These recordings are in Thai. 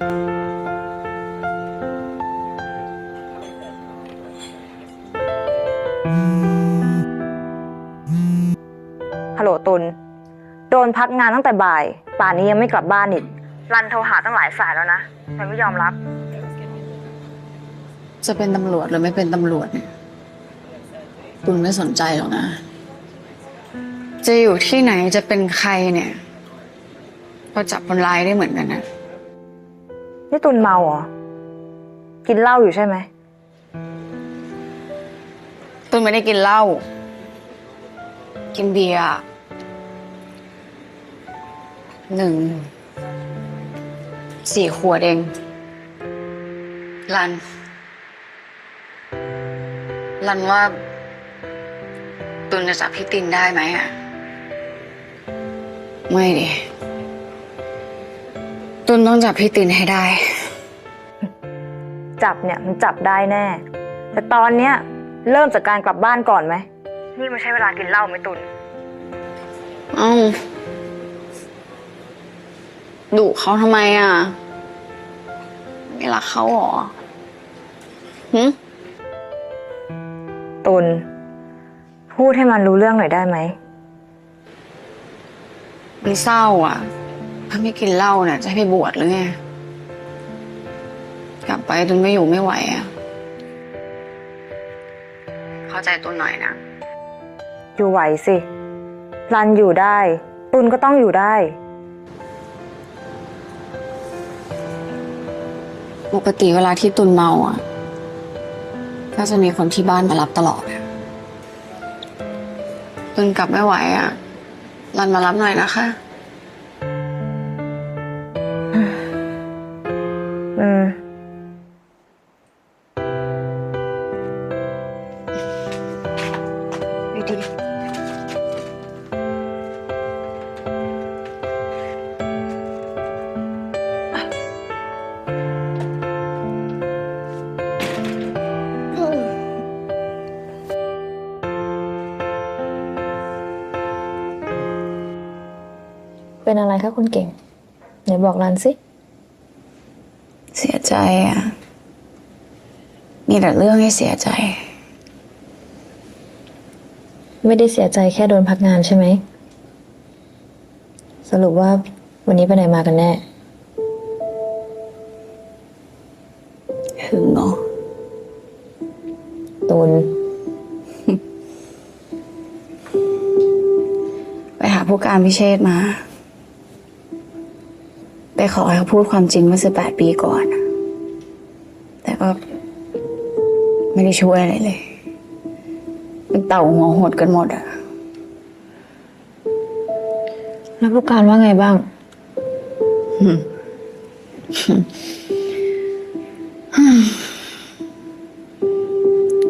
ฮัลโหลตุลโดนพักงานตั้งแต่บ่าย ป่านนี้ยังไม่กลับบ้านอีก รันโทรหาตั้งหลายสายแล้วนะแต่ไม่ยอมรับ จะเป็นตำรวจหรือไม่เป็นตำรวจเนี่ยคุณไม่สนใจหรอกนะ จะอยู่ที่ไหนจะเป็นใครเนี่ย ก็จับคนร้ายได้เหมือนกันนะ นี่ตุลเมาเหรอ กินเหล้าอยู่ใช่ไหม ตุนไม่ได้กินเหล้า กินเบียร์หนึ่ง สี่ขวดเอง รัน รันว่า ตุนจะจับพี่ตินได้ไหมอะไม่ดิ ตุนต้องจับพี่ตินให้ได้ จับเนี่ยมันจับได้แน่ แต่ตอนเนี้ยเริ่มจากการกลับบ้านก่อนไหม นี่ไม่ใช่เวลากินเหล้าไหมตุลเอ้าดุเขาทำไมอะ ไม่รักเขาเหรอหึตุลพูดให้มันรู้เรื่องหน่อยได้ไหม มันเศร้าอะ ถ้าไม่กินเหล้าเนี่ยจะให้ไปบวชหรือไง กลับไปตุนไม่อยู่ไม่ไหวอะเข้าใจตุนหน่อยนะ อยู่ไหวสิ รันอยู่ได้ ตุลก็ต้องอยู่ได้ ปกติเวลาที่ตุนเมาอะ ก็จะมีคนที่บ้านมารับตลอดอะตุนกลับไม่ไหวอะ รันมารับหน่อยนะคะ อืมไม่ดี เป็นอะไรคะคุณเก่ง ไหนบอกรันสิ เสียใจอะ มีแต่เรื่องให้เสียใจ ไม่ได้เสียใจแค่โดนพักงานใช่ไหม สรุปว่าวันนี้ไปไหนมากันแน่หึงเหรอตูน ไปหาผู้การพิเชษมา ไปขอให้เขาพูดความจริงเมื่อสิบแปดปีก่อนอะแต่ก็ไม่ได้ช่วยอะไรเลย เป็นเต่าหัวหดกันหมดอะแล้วผู้การว่าไงบ้าง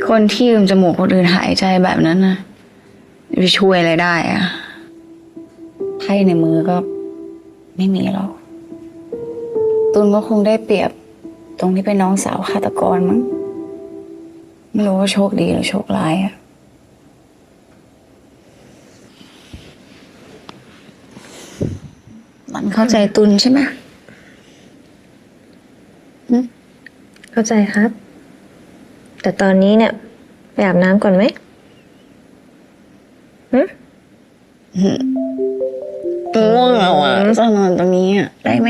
คนที่ยืมจมูกคนอื่นหายใจแบบนั้นนะจะไปช่วยอะไรได้อะไพ่ในมือก็ไม่มีหรอก ตุนก็คงได้เปรียบ ตรงที่เป็นน้องสาวฆาตกรมั้ง ไม่รู้ว่าโชคดีหรือโชคร้ายอะมันเข้าใจตุนใช่ไหมเข้าใจครับ แต่ตอนนี้เนี่ยไปอาบน้ำก่อนไหมหึง่วงแล้วอะจะนอนตรงนี้อะได้ไหม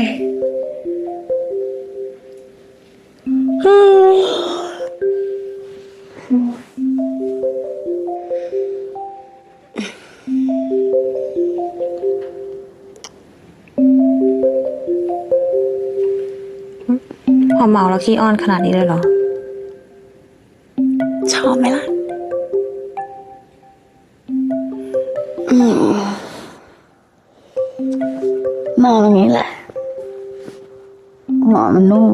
พอเมาแล้วขี้อ้อนขนาดนี้เลยเหรอ ชอบไหมล่ะอืมมองตรงนี้แหละหมอนมันนุ่ม